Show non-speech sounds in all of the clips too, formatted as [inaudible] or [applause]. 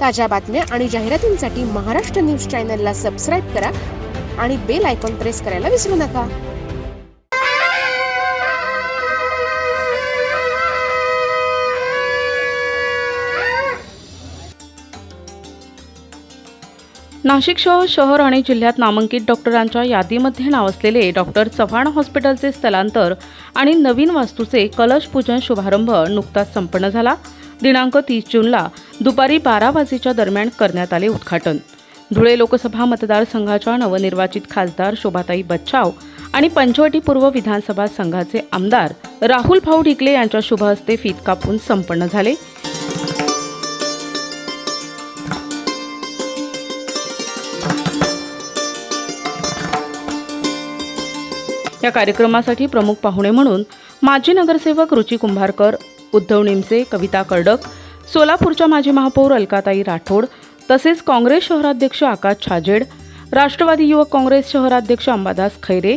ताज्या बातम्या आणि जाहिरातींसाठी महाराष्ट्र न्यूज चॅनलला सबस्क्राईब करा आणि बेल आयकॉन प्रेस करायला विसरू नका. नाशिक शहर शहर आणि जिल्ह्यात नामांकित डॉक्टरांच्या यादीमध्ये नाव असलेले डॉक्टर चव्हाण हॉस्पिटलचे स्थलांतर आणि नवीन वास्तूचे कलश पूजन शुभारंभ नुकताच संपन्न झाला. दिनांक तीस जूनला दुपारी बारा वाजेच्या दरम्यान करण्यात आले उद्घाटन. धुळे लोकसभा मतदारसंघाच्या नवनिर्वाचित खासदार शोभाताई बच्चाव आणि पंचवटीपूर्व विधानसभा संघाचे आमदार राहुल भाऊ ढिकले यांच्या शुभ हस्ते फीत कापून संपन्न झाले. या कार्यक्रमासाठी प्रमुख पाहुणे म्हणून माजी नगरसेवक रुची कुंभारकर उद्धव निमसे कविता कर्डक सोलापूरच्या माजी महापौर अलकाताई राठोड तसेच काँग्रेस शहराध्यक्ष आकाश छाजेड राष्ट्रवादी युवक काँग्रेस शहराध्यक्ष अंबादास खैरे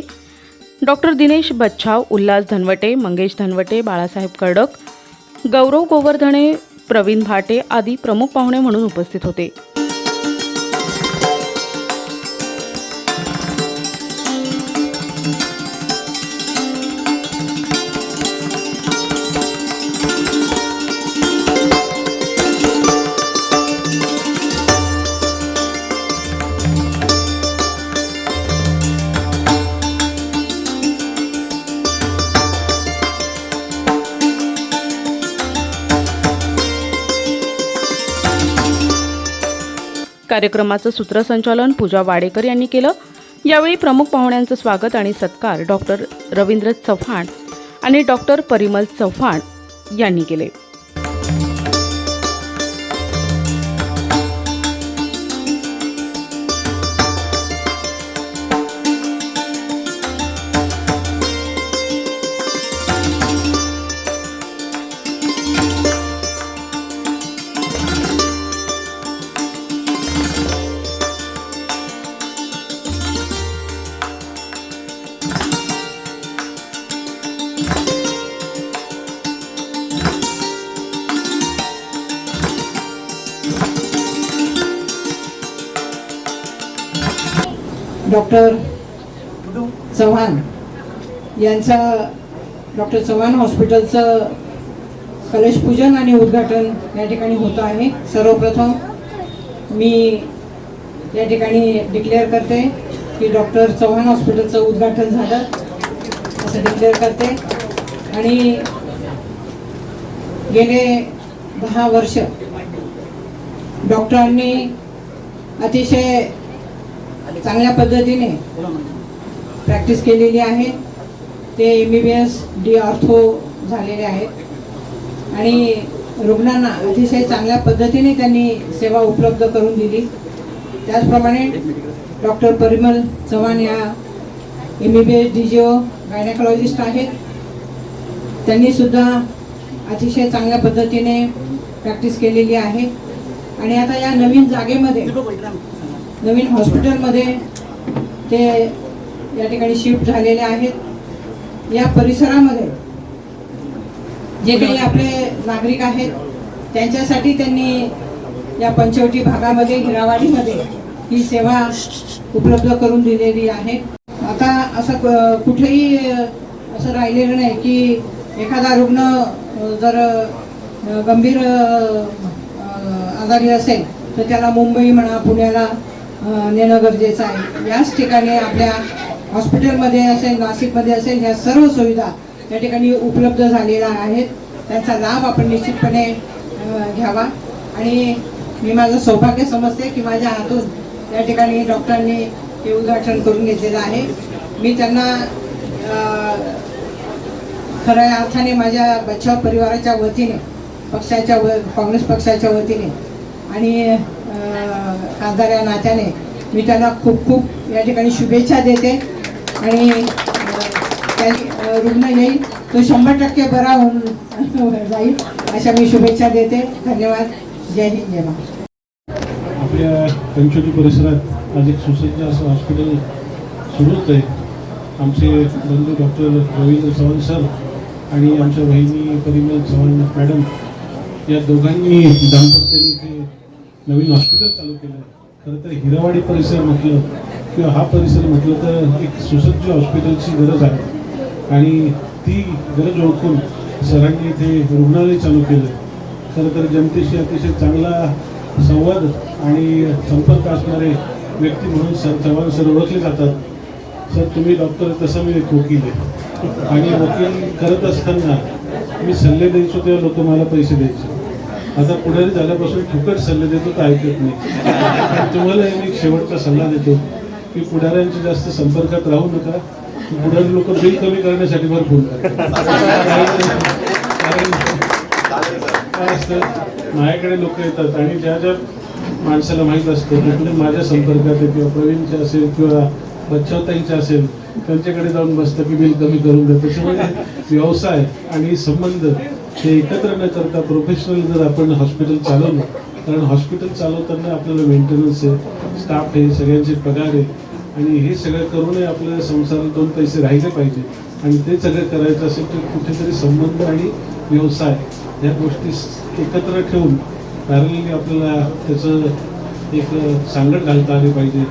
डॉक्टर दिनेश बच्छाव उल्हास धनवटे मंगेश धनवटे बाळासाहेब कर्डक गौरव गोवर्धने प्रवीण भाटे आदी प्रमुख पाहुणे म्हणून उपस्थित होते. कार्यक्रमाचं सूत्रसंचालन पूजा वाडेकर यांनी केलं. यावेळी प्रमुख पाहुण्यांचं स्वागत आणि सत्कार डॉक्टर रवींद्र चव्हाण आणि डॉक्टर परिमल चव्हाण यांनी केले. डॉक्टर चव्हाण यांचं डॉक्टर चव्हाण हॉस्पिटलचं कलशपूजन आणि उद्घाटन या ठिकाणी होतं आहे. सर्वप्रथम मी या ठिकाणी डिक्लेअर करते की डॉक्टर चव्हाण हॉस्पिटलचं उद्घाटन झालं. असं डिक्लेअर करते. आणि गेले दहा वर्ष डॉक्टरांनी अतिशय चांगल्या पद्धतीने प्रॅक्टिस केलेली आहे. ते M B B S D ortho झालेले आहेत. आणि रुग्णांना अतिशय चांगल्या पद्धतीने त्यांनी सेवा उपलब्ध करून दिली. त्याचप्रमाणे डॉक्टर परिमल चव्हाण या M B B S D G O gynaecologist आहेत. त्यांनी सुद्धा अतिशय चांगल्या पद्धतीने प्रॅक्टिस केलेली आहे. आणि आता या नवीन जागेमध्ये नवीन हॉस्पिटलमध्ये ते या ठिकाणी शिफ्ट झालेले आहेत. या परिसरामध्ये जे काही आपले नागरिक आहेत त्यांच्यासाठी त्यांनी या पंचवटी भागामध्ये हिरावाडीमध्ये ही सेवा उपलब्ध करून दिलेली आहे. आता असं कुठेही असं राहिलेलं नाही की एखादा रुग्ण जर गंभीर आजारी असेल तर त्याला मुंबई म्हणा पुण्याला नेणं गरजेचं आहे. याच ठिकाणी आपल्या हॉस्पिटलमध्ये असेल नाशिकमध्ये असेल ह्या सर्व सुविधा या ठिकाणी उपलब्ध झालेल्या आहेत. त्यांचा लाभ आपण निश्चितपणे घ्यावा. आणि मी माझं सौभाग्य समजते की माझ्या हातून या ठिकाणी डॉक्टरांनी हे उद्घाटन करून घेतलेलं आहे. मी त्यांना खऱ्या अर्थाने माझ्या बचाव परिवाराच्या वतीने पक्षाच्या व काँग्रेस पक्षाच्या वतीने आणि खासदार या नात्याने मी त्यांना खूप खूप या ठिकाणी शुभेच्छा देते. आणि रुग्ण येईल तो शंभर टक्के बरा होऊन [laughs] जाईल अशा मी शुभेच्छा देते. धन्यवाद. जय हिंद जय महाराष्ट्र. आपल्या पंचवटी परिसरात आज एक सुसज्ज असं हॉस्पिटल सुरूच आहे आमचे बंधू डॉक्टर रवींद्र चव्हाण सर आणि आमच्या वहिनी परिमल चव्हाण मॅडम या दोघांनी दाम्पत्याने इथे नवीन हॉस्पिटल चालू केलं खरं तर हिरावाडी परिसर म्हटलं किंवा हा परिसर म्हटलं तर एक सुसज्ज हॉस्पिटलची गरज आहे. आणि ती गरज ओळखून सरांनी इथे रुग्णालय चालू केलं खरं तर जनतेशी अतिशय चांगला संवाद आणि संपर्क असणारे व्यक्ती म्हणून सर चव्हाण सर ओळखले जातात. सर तुम्ही डॉक्टर तसं मी एक वकील आहे. आणि वकील करत असताना मी सल्ले द्यायचो तेव्हा लोक मला पैसे द्यायचे. आता पुढारी झाल्यापासून फुकट सल्ले देतो तर ऐकत नाही. तुम्हाला मी शेवटचा सल्ला देतो की पुढाऱ्यांच्या जास्त संपर्कात राहू नका. पुढारी लोक बिल कमी करण्यासाठी भर फोन करतात माझ्याकडे लोक येतात आणि ज्या ज्या माणसाला माहीत असतं कुठले माझ्या संपर्कात आहे किंवा प्रवीणचे असेल किंवा बच्चावताईंचे असेल त्यांच्याकडे जाऊन बसतं की बिल कमी करून द्या त्याच्यामुळे व्यवसाय आणि संबंध हे एकत्र न करता प्रोफेशनल जर आपण हॉस्पिटल चालवलं कारण हॉस्पिटल चालवताना आपल्याला मेंटेनन्स आहे स्टाफ आहे सगळ्यांचे पगार आहे. आणि हे सगळं करूनही आपल्याला संसारात दोन पैसे राहिले पाहिजे. आणि ते सगळं करायचं असेल तर कुठेतरी संबंध आणि व्यवसाय ह्या गोष्टी एकत्र ठेवून पॅरलली आपल्याला त्याचं एक सांगड घालता आली पाहिजे.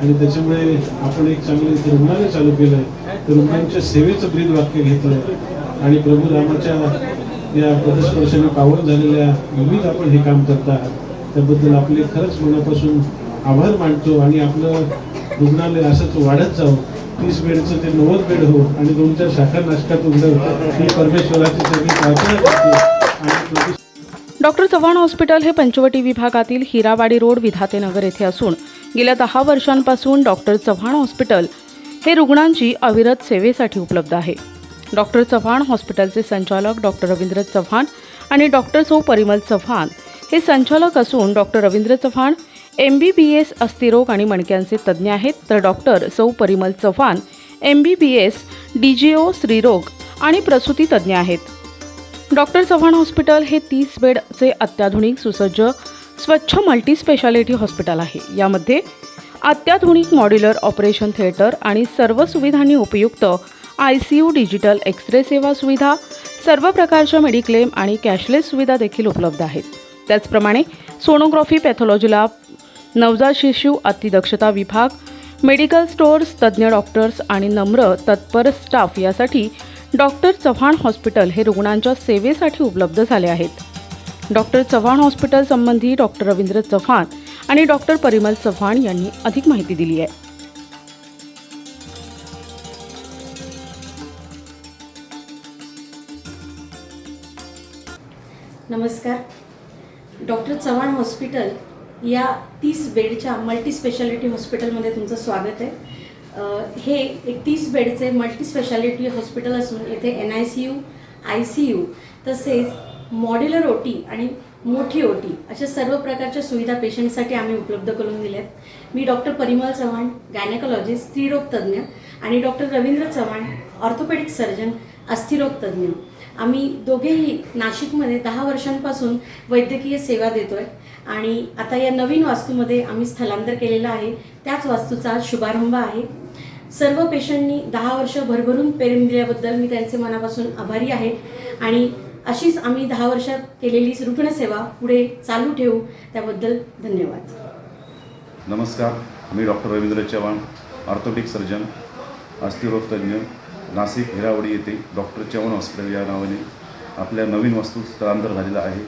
आणि त्याच्यामुळे आपण एक चांगलं रुग्णालय चालू केलं आहे तर रुग्णांच्या सेवेचं ब्रीद वाक्य घेतलं आहे आणि प्रभू रामाच्या या पदस्पर्शाने पावन झालेल्या भूमीत आपण हे काम करता त्याबद्दल आपले खरंच मनापासून आभार मानतो आणि आपलं रुग्णालय असंच वाढत जावं. तीस बेडचं ते नव्वद बेड हो आणि दोन चार शाखा नाशकात उघडव ही परमेश्वराची सगळी प्रार्थना करतो. आणि डॉक्टर चव्हाण हॉस्पिटल हे पंचवटी विभागातील हिरावाडी रोड विधातेनगर येथे असून गेल्या दहा वर्षांपासून डॉक्टर चव्हाण हॉस्पिटल हे रुग्णांची अविरत सेवेसाठी उपलब्ध आहे. डॉक्टर चव्हाण हॉस्पिटलचे संचालक डॉक्टर रवींद्र चव्हाण आणि डॉक्टर सौ परिमल चव्हाण. हे संचालक असून doctor Ravindra Chavan M B B S अस्थिरोग आणि मणक्यांचे तज्ज्ञ आहेत. तर डॉक्टर सौ Parimal Chavan M B B S D G O स्त्रीरोग आणि प्रसूती तज्ज्ञ आहेत. डॉक्टर चव्हाण हॉस्पिटल हे तीस बेडचे अत्याधुनिक सुसज्ज स्वच्छ मल्टी स्पेशालिटी हॉस्पिटल आहे. यामध्ये अत्याधुनिक मॉड्युलर ऑपरेशन थिएटर आणि सर्व सुविधांनी उपयुक्त I C U digital X ray सेवा सुविधा सर्व प्रकारच्या मेडिक्लेम आणि कॅशलेस सुविधा देखील उपलब्ध आहेत. त्याचप्रमाणे सोनोग्राफी पॅथॉलॉजीला नवजात शिशु अतिदक्षता विभाग मेडिकल स्टोअर्स तज्ज्ञ डॉक्टर्स आणि नम्र तत्पर स्टाफ यासाठी डॉक्टर चव्हाण हॉस्पिटल हे रुग्णांच्या सेवेसाठी उपलब्ध झाले आहेत. डॉक्टर चव्हाण हॉस्पिटल संबंधी डॉक्टर रवींद्र चव्हाण आणि डॉक्टर परिमल चव्हाण यांनी अधिक माहिती दिली आहे. नमस्कार. डॉक्टर चव्हाण हॉस्पिटल या तीस बेडच्या मल्टी स्पेशालिटी हॉस्पिटलमध्ये तुमचं स्वागत आहे. हे एक तीस बेडचे मल्टी स्पेशालिटी हॉस्पिटल असून येथे N I C U I C U तसेच मॉड्युलर ओ टी आणि मोठी ओटी अशा सर्व प्रकारच्या सुविधा पेशंटसाठी आम्ही उपलब्ध करून दिल्यात. मी डॉक्टर परिमल चव्हाण गायनेकॉलॉजिस्ट स्त्रीरोग तज्ज्ञ आणि doctor Ravindra Chavan orthopaedic surgeon अस्थिरोग तज्ज्ञ. आम्ही दोघेही नाशिकमध्ये दहा वर्षांपासून वैद्यकीय सेवा देतोय. आणि आता या नवीन वास्तूमध्ये आम्ही स्थलांतर केलेलं आहे. त्याच वास्तूचा शुभारंभ आहे. सर्व पेशंटनी दहा वर्ष भरभरून प्रेम दिल्याबद्दल मी त्यांचे मनापासून आभारी आहे. आणि अशीच आम्ही दहा वर्षात केलेली रुग्णसेवा पुढे चालू ठेवू. त्याबद्दल धन्यवाद. नमस्कार. मी doctor Ravindra Chavan orthotic surgeon अस्थिरोगतज्ञ Nashik Hirawadi येथे डॉक्टर चव्हाण हॉस्पिटल या नावाने आपल्या नवीन वस्तू स्थलांतर झालेलं आहे.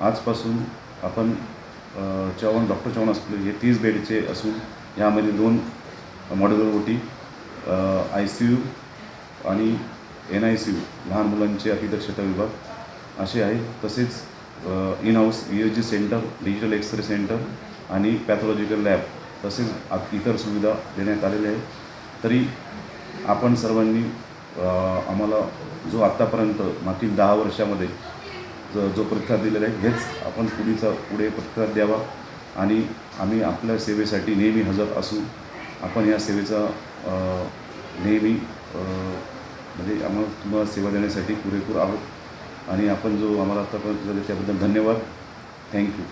आजपासून आपण अ, चव्हाण डॉक्टर चव्हाण हॉस्पिटल हे तीस बेडचे असून यामध्ये दोन modular OT I C U आणि एन आय सी यू लहान मुलांचे अतिदक्षता विभाग असे आहे. तसेच in house E S G centre digital x ray centre आणि पॅथॉलॉजिकल लॅब तसेच इतर सुविधा देण्यात आलेल्या आहेत. तरी आपण सर्वांनी आम्हाला जो आत्तापर्यंत मागील दहा वर्षामध्ये जो जो प्रतिसाद दिलेला आहे हेच आपण पुढीचा पुढे प्रतिसाद द्यावा. आणि आम्ही आपल्या सेवेसाठी नेहमी हजर असू. आपण या सेवेचा नेहमी म्हणजे आम्हाला तुम्हाला सेवा देण्यासाठी पुरेपूर आहोत. आणि आपण जो आम्हाला आत्तापर्यंत दिला त्याबद्दल धन्यवाद. थँक्यू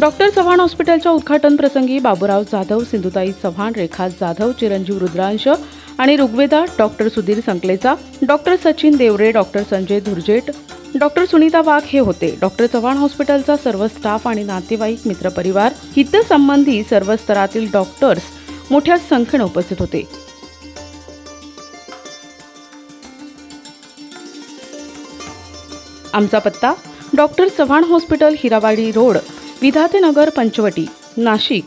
डॉक्टर चव्हाण हॉस्पिटलच्या उद्घाटन प्रसंगी बाबूराव जाधव सिंधुताई चव्हाण रेखा जाधव चिरंजीव रुद्रांश आणि Rugveda doctor Sudhir Sanklecha doctor Sachin Deore doctor Sanjay Dhurjet doctor Sunita Wagh हे होते. डॉक्टर चव्हाण हॉस्पिटलचा सर्व स्टाफ आणि नातेवाईक मित्रपरिवार हितसंबंधी सर्व स्तरातील डॉक्टर्स मोठ्या संख्येने उपस्थित होते. आमचा पत्ता doctor Chavan hospital Hirawadi road Vidhatenagar Panchavati Nashik.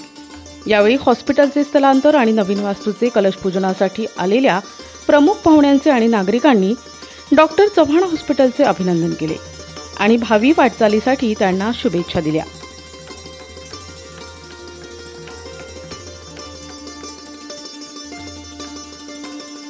यावेळी हॉस्पिटलचे स्थलांतर आणि नवीन वास्तूचे कलशपूजनासाठी आलेल्या प्रमुख पाहुण्यांचे आणि नागरिकांनी डॉक्टर चव्हाण हॉस्पिटलचे अभिनंदन केले आणि भावी वाटचालीसाठी त्यांना शुभेच्छा दिल्या.